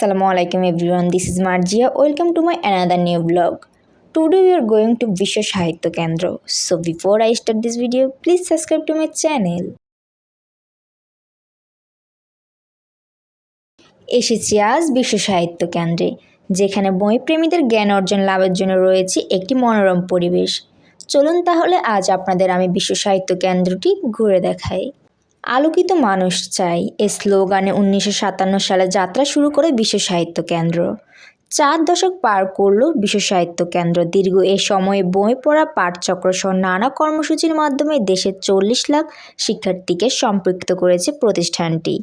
আসসালামু আলাইকুম everyone this is Marzia welcome to my another new blog today you are going to Bishwa Sahitya Kendra so before I start this video please subscribe to my channel এসেছি আজ বিশ্ব সাহিত্য কেন্দ্রে যেখানে বইপ্রেমীদের জ্ঞান অর্জন লাভের জন্য রয়েছে একটি মনোরম পরিবেশ। চলুন তাহলে আজ আপনাদের আমি বিশ্ব সাহিত্য কেন্দ্রটি ঘুরে দেখাই। আলোকিত মানুষ চাই এ স্লোগানে উনিশশো সাতান্ন সালে যাত্রা শুরু করে বিশ্ব সাহিত্য কেন্দ্র। চার দশক পার করল বিশ্ব সাহিত্য কেন্দ্র। দীর্ঘ এ সময়ে বই পড়া, পাঠচক্র সহ নানা কর্মসূচির মাধ্যমে দেশের চল্লিশ লাখ শিক্ষার্থীকে সম্পৃক্ত করেছে প্রতিষ্ঠানটি।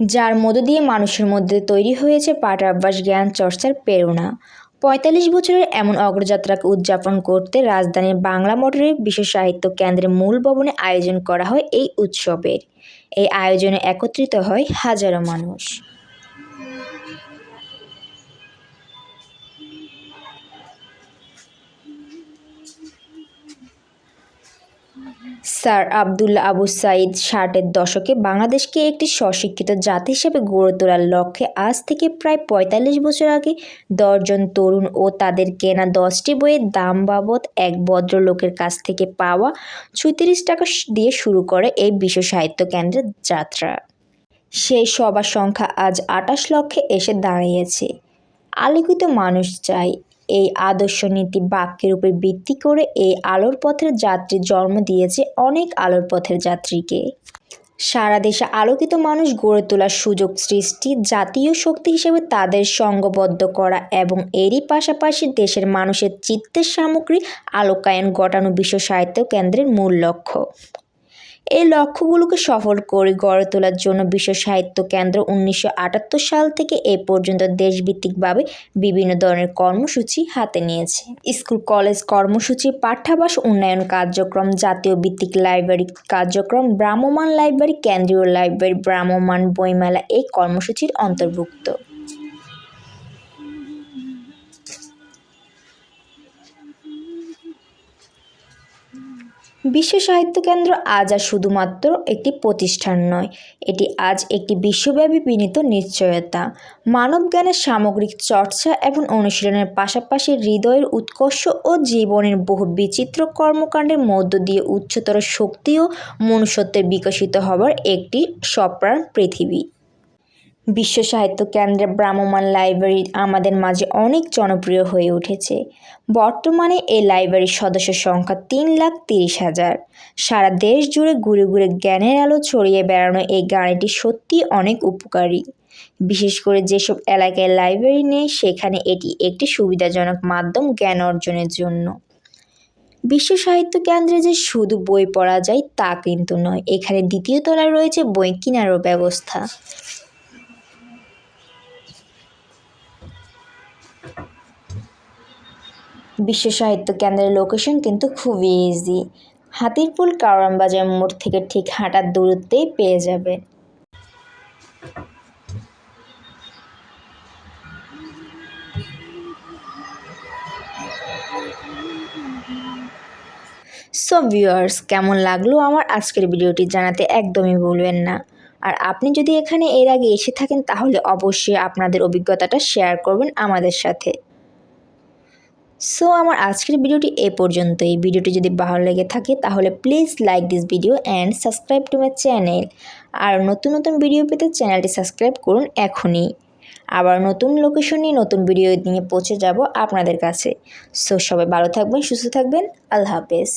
যার মধ্য দিয়ে মানুষের মধ্যে তৈরি হয়েছে পাঠাভ্যাস জ্ঞান, চর্চার প্রেরণা। পঁয়তাল্লিশ বছরের এমন অগ্রযাত্রাকে উদযাপন করতে রাজধানীর বাংলা মোটরের বিশ্ব সাহিত্য কেন্দ্রের মূল ভবনে আয়োজন করা হয় এই উৎসবের। এই আয়োজনে একত্রিত হয় হাজারো মানুষ। স্যার আবদুল্লা আবু সাইদ ষাটের দশকে বাংলাদেশকে একটি স্বশিক্ষিত জাতি হিসেবে গড়ে তোলার লক্ষ্যে আজ থেকে প্রায় পঁয়তাল্লিশ বছর আগে দশজন তরুণ ও তাদের কেনা দশটি বইয়ের দাম বাবদ এক ভদ্রলোকের কাছ থেকে পাওয়া ছত্রিশ টাকা দিয়ে শুরু করে এই বিশ্ব সাহিত্য কেন্দ্রের যাত্রা। সেই সবার সংখ্যা আজ আটাশ লক্ষে এসে দাঁড়িয়েছে। আলোকিত মানুষ চাই এই আদর্শ নীতি বাক্যের উপর ভিত্তি করে এই আলোর পথের যাত্রী জন্ম দিয়েছে অনেক আলোর পথের যাত্রীকে। সারা দেশে আলোকিত মানুষ গড়ে তোলার সুযোগ সৃষ্টি, জাতীয় শক্তি হিসেবে তাদের সঙ্গবদ্ধ করা এবং এরই পাশাপাশি দেশের মানুষের চিত্তের সামগ্রী আলোকায়ন ঘটানো বিশ্ব সাহিত্য কেন্দ্রের মূল লক্ষ্য। এই লক্ষ্যগুলোকে সফল করে গড়ে তোলার জন্য বিশ্ব সাহিত্য কেন্দ্র উনিশশো আটাত্তর সাল থেকে এ পর্যন্ত দেশভিত্তিকভাবে বিভিন্ন ধরনের কর্মসূচি হাতে নিয়েছে। স্কুল, কলেজ, কর্মসূচি, পাঠ্যাভাস, উন্নয়ন কার্যক্রম, জাতীয় ভিত্তিক লাইব্রেরি কার্যক্রম, ভ্রাম্যমাণ লাইব্রেরি, কেন্দ্রীয় লাইব্রেরি, ভ্রাম্যমাণ বইমেলা এই কর্মসূচির অন্তর্ভুক্ত। বিশ্ব সাহিত্য কেন্দ্র আজ আর শুধুমাত্র একটি প্রতিষ্ঠান নয়, এটি আজ একটি বিশ্বব্যাপী বিনীত নিশ্চয়তা। মানবজ্ঞানের সামগ্রিক চর্চা এবং অনুশীলনের পাশাপাশি হৃদয়ের উৎকর্ষ ও জীবনের বহু বিচিত্র কর্মকাণ্ডের মধ্য দিয়ে উচ্চতর শক্তি ও মনুষ্যত্বের বিকশিত হবার একটি সপ্রাণ পৃথিবী। বিশ্ব সাহিত্য কেন্দ্রে ভ্রাম্যমাণ লাইব্রেরি আমাদের মাঝে অনেক জনপ্রিয় হয়ে উঠেছে। বর্তমানে এই লাইব্রেরির সদস্য সংখ্যা তিন লাখ তিরিশ হাজার। সারা দেশ জুড়ে ঘুরে ঘুরে জ্ঞানের আলো ছড়িয়ে বেড়ানো এই গাড়িটি সত্যি অনেক উপকারী। বিশেষ করে যেসব এলাকায় লাইব্রেরি নেই, সেখানে এটি একটি সুবিধাজনক মাধ্যম জ্ঞান অর্জনের জন্য। বিশ্ব সাহিত্য কেন্দ্রে যে শুধু বই পড়া যায় তা কিন্তু নয়, এখানে দ্বিতীয় তলায় রয়েছে বই কেনারও ব্যবস্থা। বিশ্ব সাহিত্য কেন্দ্রের লোকেশন কিন্তু খুবই ইজি হাতিরপুল কারওয়ানবাজার মোড় থেকে ঠিক হাঁটার দূরত্বেই পেয়ে যাবে। সো ভিউয়ার্স কেমন লাগল আমার আজকের ভিডিওটি জানাতে একদমই ভুলবেন না। আর আপনি যদি এখানে এর আগে এসে থাকেন, তাহলে অবশ্যই আপনাদের অভিজ্ঞতাটা শেয়ার করবেন আমাদের সাথে। সো আমার আজকের ভিডিওটি এ পর্যন্ত এই ভিডিওটি যদি ভালো লেগে থাকে, তাহলে please like this video and subscribe to my channel আর নতুন নতুন ভিডিও পেতে চ্যানেলটি সাবস্ক্রাইব করুন এখনই। আবার নতুন লোকেশন নতুন ভিডিও নিয়ে পৌঁছে যাব আপনাদের কাছে। সো সবাই ভালো থাকবেন, সুস্থ থাকবেন। আল্লাহ হাফেজ।